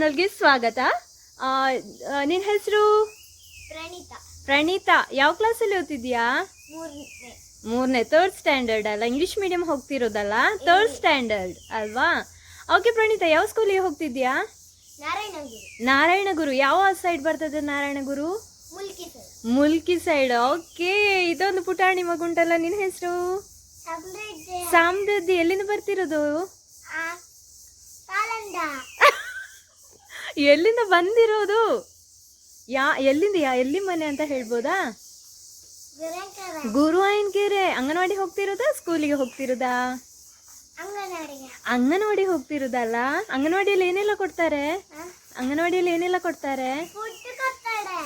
ಚಾನಲ್ಗೆ ಸ್ವಾಗತ. ನಿನ್ನ ಹೆಸರು? ಪ್ರಣೀತಾ. ಪ್ರಣೀತಾ ಯಾವ ಕ್ಲಾಸಲ್ಲಿ ಓದ್ತಿದ್ಯಾ ಮೂರನೇ. ಥರ್ಡ್ ಸ್ಟ್ಯಾಂಡರ್ಡ್ ಅಲ್ಲ ಇಂಗ್ಲಿಷ್ ಮೀಡಿಯಂ ಹೋಗ್ತಿರೋದಲ್ಲ ಥರ್ಡ್ ಸ್ಟ್ಯಾಂಡರ್ಡ್ ಅಲ್ವಾ? ಓಕೆ ಪ್ರಣೀತಾ ಯಾವ ಸ್ಕೂಲಿಗೆ ಹೋಗ್ತಿದ್ಯಾ ನಾರಾಯಣಗುರು ಯಾವ ಸೈಡ್ ಬರ್ತದೆ ನಾರಾಯಣಗುರು ಮುಲ್ಕಿ ಸೈಡ್ ಓಕೆ ಇದೊಂದು ಪುಟಾಣಿ ಮಗುಂಟಲ್ಲ ನಿನ್ನ ಹೆಸರು? ಸಮೃದ್ಧಿ. ಸಮೃದ್ಧಿ ಎಲ್ಲಿಂದ ಬರ್ತಿರೋದು? ಎಲ್ಲಿಂದ ಬಂದಿರೋದು? ಯಾ ಎಲ್ಲಿಂದ ಯಾ ಎಲ್ಲಿ ಮನೆ ಅಂತ ಹೇಳ್ಬೋದಾ? ಗುರು ಗುರುವಾಯನ್ಕೆರೆ ಅಂಗನವಾಡಿ ಹೋಗ್ತಿರೋದಾ ಸ್ಕೂಲಿಗೆ ಹೋಗ್ತಿರೋದಾ? ಅಂಗನವಾಡಿ ಹೋಗ್ತಿರೋದಲ್ಲ? ಅಂಗನವಾಡಿಯಲ್ಲಿ ಏನೆಲ್ಲ ಕೊಡ್ತಾರೆ? ಅಂಗನವಾಡಿಯಲ್ಲಿ ಏನೆಲ್ಲ ಕೊಡ್ತಾರೆ?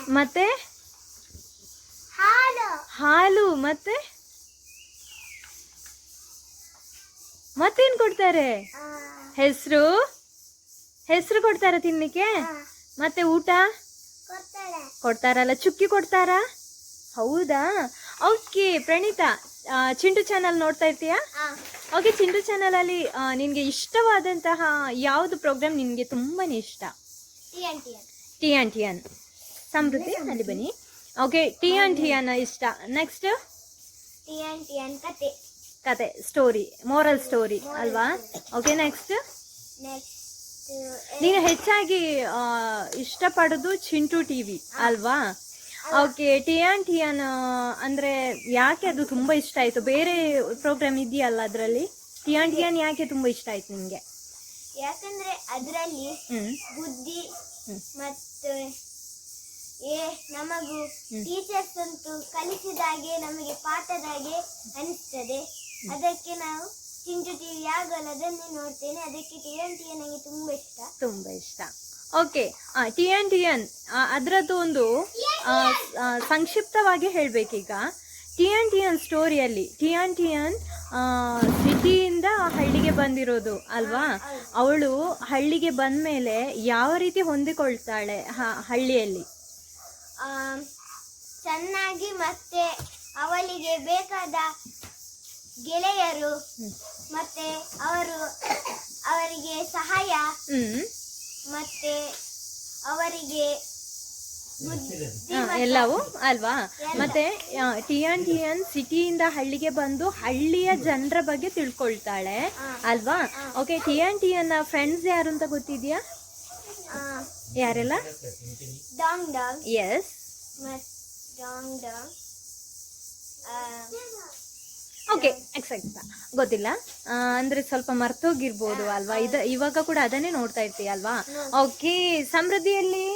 ಮತ್ತೆ? ಹಾಲು. ಮತ್ತೆ? ಮತ್ತೇನ್ ಕೊಡ್ತಾರೆ? ಹೆಸರು? ಹೆಸರು ಕೊಡ್ತಾರ ತಿನ್ನಲಿಕ್ಕೆ ಮತ್ತೆ ಊಟ? ಕೊಡ್ತಾರಲ್ಲ ಚುಕ್ಕಿ ಕೊಡ್ತಾರಾ? ಹೌದಾ? ಓಕೆ ಪ್ರಣೀತಾ ಚಿಂಟು ಚಾನಲ್ ನೋಡ್ತಾ ಇರ್ತೀಯಾ? ಓಕೆ ಚಿಂಟು ಚಾನಲಲ್ಲಿ ನಿನಗೆ ಇಷ್ಟವಾದಂತಹ ಯಾವುದು ಪ್ರೋಗ್ರಾಮ್ ನಿನಗೆ ತುಂಬಾನೇ ಇಷ್ಟ? T N T N Samruddhi ಅಲ್ಲಿ ಬನ್ನಿ. Okay T N T N ಇಷ್ಟ. ನೆಕ್ಸ್ಟ್ ಟಿ ಕತೆ. ಕತೆ ಸ್ಟೋರಿ ಮೋರಲ್ ಸ್ಟೋರಿ ಅಲ್ವಾ? ಓಕೆ ನೆಕ್ಸ್ಟ್ ನೆಕ್ಸ್ಟ್ ನೀನು ಹೆಚ್ಚಾಗಿ ಇಷ್ಟಪಡೋದು ಚಿಂಟು ಟಿ ವಿ ಅಲ್ವಾ? Okay T N T N ಅಂದರೆ ಯಾಕೆ ಅದು ತುಂಬ ಇಷ್ಟ ಆಯಿತು? ಬೇರೆ ಪ್ರೋಗ್ರಾಮ್ ಇದೆಯಲ್ಲ ಅದರಲ್ಲಿ? ಟಿ ಆನ್ ಟಿ ಅನ್ ಯಾಕೆ ತುಂಬ ಇಷ್ಟ ಆಯ್ತು ನಿಮಗೆ ಯಾಕಂದ್ರೆ ಅದರಲ್ಲಿ ಬುದ್ಧಿ. ಮತ್ತು ಏ ನಮಗೂ ಟೀಚರ್ಸ್ ಅಂತೂ ಕಲಿಸಿದಾಗೆ ನಮಗೆ ಪಾಠದಾಗೆ ಅನಿಸ್ತದೆ. ಅದಕ್ಕೆ ನಾವು ಚಿಂಟು ಟಿವಿ ಆಗಲ್ಲ ಅದನ್ನೇ ನೋಡ್ತೇನೆ. ಅದಕ್ಕೆ ಟಿ ಎನ್ ಟಿ ನನಗೆ ತುಂಬ ಇಷ್ಟ. ತುಂಬ ಇಷ್ಟ. Okay T N T N ಅದರದ್ದು ಒಂದು ಸಂಕ್ಷಿಪ್ತವಾಗಿ ಹೇಳಬೇಕೀಗ. ಟಿ ಎನ್ ಟಿ ಎನ್ ಸ್ಟೋರಿಯಲ್ಲಿ ಟಿ ಎನ್ ಟಿ ಎನ್ ಸಿಟಿಯಿಂದ ಹಳ್ಳಿಗೆ ಬಂದಿರೋದು ಅಲ್ವಾ? ಅವಳು ಹಳ್ಳಿಗೆ ಬಂದ ಮೇಲೆ ಯಾವ ರೀತಿ ಹೊಂದಿಕೊಳ್ತಾಳೆ ಹಳ್ಳಿಯಲ್ಲಿ? ಚೆನ್ನಾಗಿ ಮತ್ತೆ ಅವಳಿಗೆ ಬೇಕಾದ ಗೆಳೆಯರು ಮತ್ತೆ ಅವರು ಅವರಿಗೆ ಸಹಾಯ. ಹ್ಮ್. ಮತ್ತೆ ಅವರಿಗೆ ಎಲ್ಲವೂ ಅಲ್ವಾ? ಮತ್ತೆ ಟಿ ಎನ್ ಟಿ ಎನ್ ಸಿಟಿಯಿಂದ ಹಳ್ಳಿಗೆ ಬಂದು ಹಳ್ಳಿಯ ಜನರ ಬಗ್ಗೆ ತಿಳ್ಕೊಳ್ತಾಳೆ. ಅಲ್ವಾ? Okay T N T N friends ಯಾರು ಅಂತ ಗೊತ್ತಿದ್ಯಾ? ಆ, ಯಾರೆಲ್ಲ? ಡಾಂಗ್ ಡಾಂಗ್. ಎಸ್ ಡಾಂಗ್ ಡಾಂಗ್. ಆ, ಓಕೆ ಎಕ್ಸಾಕ್ಟ್ ಗೊತ್ತಿಲ್ಲ. ಅಂದ್ರೆ ಸ್ವಲ್ಪ ಮರ್ತೋಗಿರ್ಬೋದು ಅಲ್ವಾ? ಇದ ಇವಾಗ ಕೂಡ ಅದನ್ನೇ ನೋಡ್ತಾ ಇರ್ತೀಯ ಅಲ್ವಾ? ಓಕೆ ಸಮೃದ್ಧಿಯಲ್ಲಿ?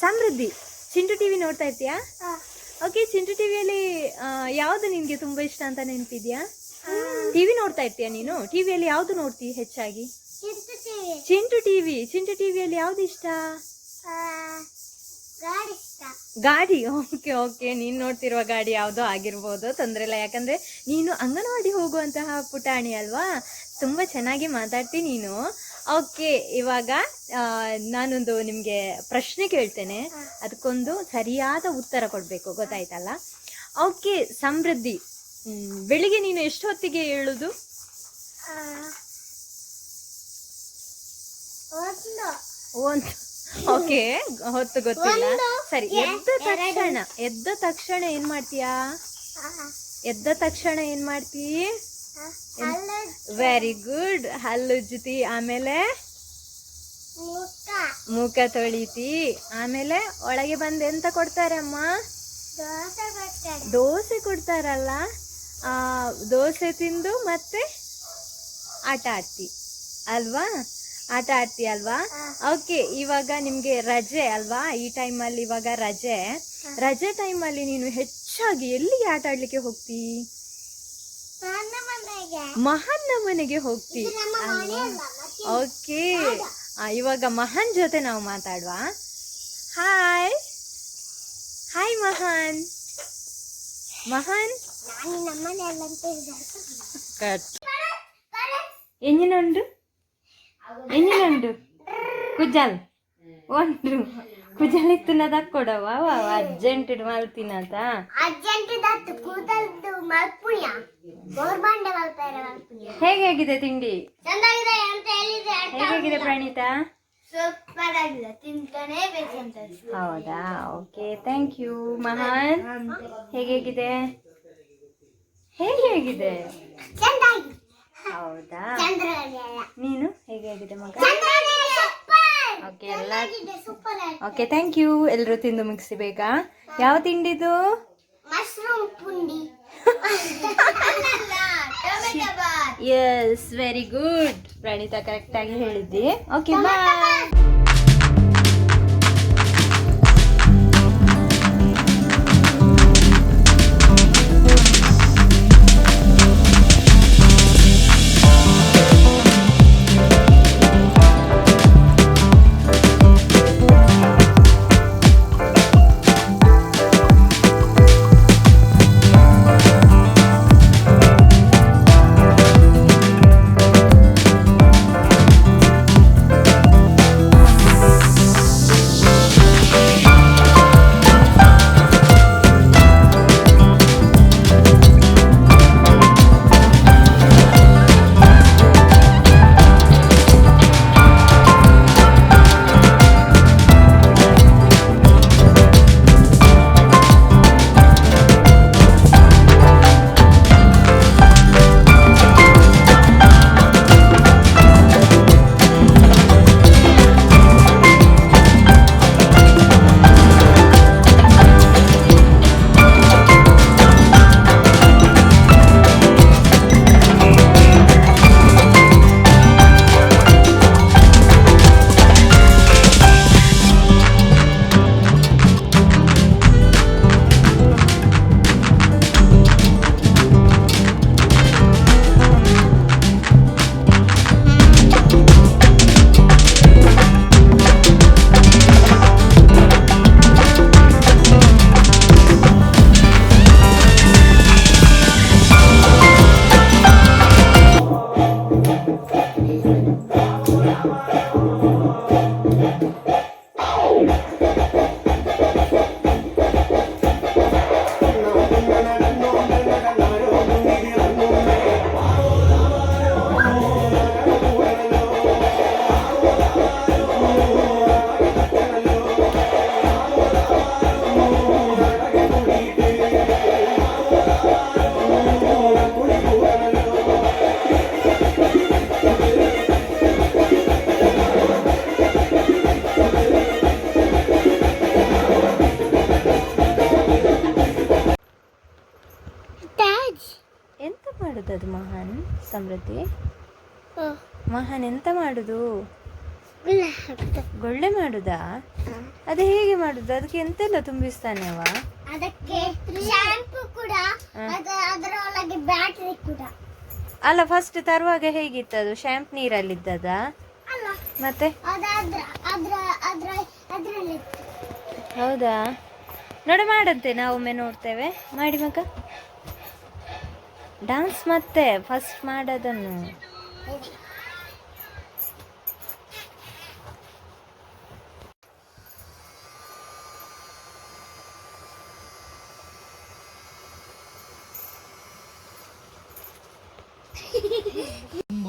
ಸಮೃದ್ಧಿ ಚಿಂಟು ಟಿವಿ ನೋಡ್ತಾ ಇರ್ತೀಯಾ? ಓಕೆ ಚಿಂಟು ಟಿವಿಯಲ್ಲಿ ಯಾವುದು ನಿನ್ಗೆ ತುಂಬಾ ಇಷ್ಟ ಅಂತ ನೆನಪಿದ್ಯಾ? ಟಿವಿ ನೋಡ್ತಾ ಇರ್ತೀಯ ನೀನು? ಟಿವಿಯಲ್ಲಿ ಯಾವ್ದು ನೋಡ್ತಿ ಹೆಚ್ಚಾಗಿ? ಚಿಂಟುತ್ತೀವಿ. ಚಿಂಟು ಟಿವಿ ಚಿಂಟು ಟಿವಿಯಲ್ಲಿ ಯಾವ್ದು ಇಷ್ಟ? ಆ, ಗಾಡಿ ಓಕೆ ಓಕೆ. ನೀನು ನೋಡ್ತಿರುವ ಗಾಡಿ ಯಾವುದೋ ಆಗಿರ್ಬೋದು ತೊಂದರೆ ಇಲ್ಲ. ಯಾಕಂದ್ರೆ ನೀನು ಅಂಗನವಾಡಿ ಹೋಗುವಂತಹ ಪುಟಾಣಿ ಅಲ್ವಾ? ತುಂಬ ಚೆನ್ನಾಗಿ ಮಾತಾಡ್ತಿ ನೀನು. ಓಕೆ ಇವಾಗ ನಾನೊಂದು ನಿಮಗೆ ಪ್ರಶ್ನೆ ಕೇಳ್ತೇನೆ. ಅದಕ್ಕೊಂದು ಸರಿಯಾದ ಉತ್ತರ ಕೊಡಬೇಕು ಗೊತ್ತಾಯ್ತಲ್ಲ? ಓಕೆ ಸಮೃದ್ಧಿ. ಹ್ಮ್, ಬೆಳಿಗ್ಗೆ ನೀನು ಎಷ್ಟು ಹೊತ್ತಿಗೆ ಒಂದು. ಒಂದು. ಓಕೆ ಹೊತ್ತು ಗೊತ್ತಿಲ್ಲ. ಸರಿ ಎದ್ದ ತಕ್ಷಣ ಎದ್ದ ತಕ್ಷಣ ಏನ್ ಮಾಡ್ತೀಯಾ? ಎದ್ದ ತಕ್ಷಣ ಏನ್ ಮಾಡ್ತೀ? ವೆರಿ ಗುಡ್ ಹಲ್ಲುಜ್ಜುತಿ ಆಮೇಲೆ? ಮುಖ ತೊಳಿತಿ. ಆಮೇಲೆ ಒಳಗೆ ಬಂದು ಎಂತ ಕೊಡ್ತಾರಮ್ಮ? ದೋಸೆ ಕೊಡ್ತಾರಲ್ಲ. ಆ ದೋಸೆ ತಿಂದು ಮತ್ತೆ ಆಟ ಆಡ್ತಿ. ಅಲ್ವಾ? ಆಟ ಆಡ್ತೀಯ ಅಲ್ವಾ? ಓಕೆ ಇವಾಗ ನಿಮಗೆ ರಜೆ ಅಲ್ವಾ? ಈ ಟೈಮಲ್ಲಿ ಇವಾಗ ರಜೆ. ರಜೆ ಟೈಮಲ್ಲಿ ನೀನು ಹೆಚ್ಚಾಗಿ ಎಲ್ಲಿಗೆ ಆಟ ಆಡ್ಲಿಕ್ಕೆ ಹೋಗ್ತೀ? ಮಹನ್ನ ಮನೆಗೆ. ಹೋಗ್ತಿ. ಓಕೆ ಇವಾಗ ಮಹಾನ್ ಜೊತೆ ನಾವು ಮಾತಾಡುವ. ಹಾಯ್ ಹಾಯ್ ಮಹಾನ್. ಮಹಾನ್? ನಾನು ನಮ್ಮ ಎಂಜಿನುಂಡು ಕುಜಲ್. ಒಂದು. ಕುಜಲ್ ಇತ್ತು ದಕ್ಕೊಡವ ಅರ್ಜೆಂಟ್ ಮಲ್ಪೇರೆ ಮಲ್ಪುಣ್ಯ. ಹೇಗಾಗಿದೆ ತಿಂಡಿ? ಚಂದಾಗಿದೆ ಅಂತ ಹೇಳಿದ್ರೆ ಹೇಗಾಗಿದೆ ಪ್ರಣೀತಾ? ಸೂಪರ್ ಆಗಿದೆ. ತಿಂತಾನೆ ಬೇಕಂತ ಹೌದಾ? ಓಕೆ ಥ್ಯಾಂಕ್ ಯು ಮಹಾನ್. ಹೇಗಾಗಿದೆ ಹೇಗಿದೆ ಹೇಗೆ ಹೇಗಿದೆ ಚಂದಾಗಿ ಹೌದಾ ನೀನು ಹೇಗೆ ಹೇಗಿದೆ ಮಗ ಓಕೆ ಎಲ್ಲ ಓಕೆ ಥ್ಯಾಂಕ್ ಯು ಎಲ್ಲರೂ ತಿಂದು ಮುಗಿಸಿಬೇಕಾ ಯಾವ ತಿಂಡಿದು ಎಸ್ ವೆರಿ ಗುಡ್ ಪ್ರಣೀತಾ ಕರೆಕ್ಟಾಗಿ ಹೇಳಿದ್ದಿ ಓಕೆ ಬಾಯ್ ಮಹಾನ್ ಸಮೃದ್ಧಿ. ಮಹಾನ್ ಎಂತ ಮಾಡುದು? ಗೊಳ್ಳೆ ಮಾಡುದಾ? ಅದು ಹೇಗೆ ಮಾಡುದು? ಅದಕ್ಕೆ ಎಂತೆಲ್ಲ ತುಂಬಿಸ್ತಾನೆ ಅವ? ಅದಕ್ಕೆ ಶಾಂಪೂ ಕೂಡ ಹ. ಅದ ಅದರ ಬ್ಯಾಟರಿ ಕೂಡ. ಅಲ್ಲ ಫಸ್ಟ್ ತರುವಾಗ ಹೇಗಿತ್ತು ಅದು? ಶ್ಯಾಂಪ್ ನೀರಲ್ಲಿದ್ದದ? ಇದ್ದದ ಮತ್ತೆ? ಹೌದಾ? ನೋಡ ಮಾಡಂತೆ ನಾವು ಒಮ್ಮೆ ನೋಡ್ತೇವೆ. ಮಾಡಿ ಮಗ. ಡಾನ್ಸ್ ಮತ್ತೆ ಫಸ್ಟ್ ಮಾಡೋದನ್ನು.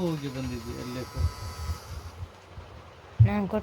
ಹೋಗಿ ಬಂದಿದ್ದೀವಿ ಅಲ್ಲೇ. ನಾನು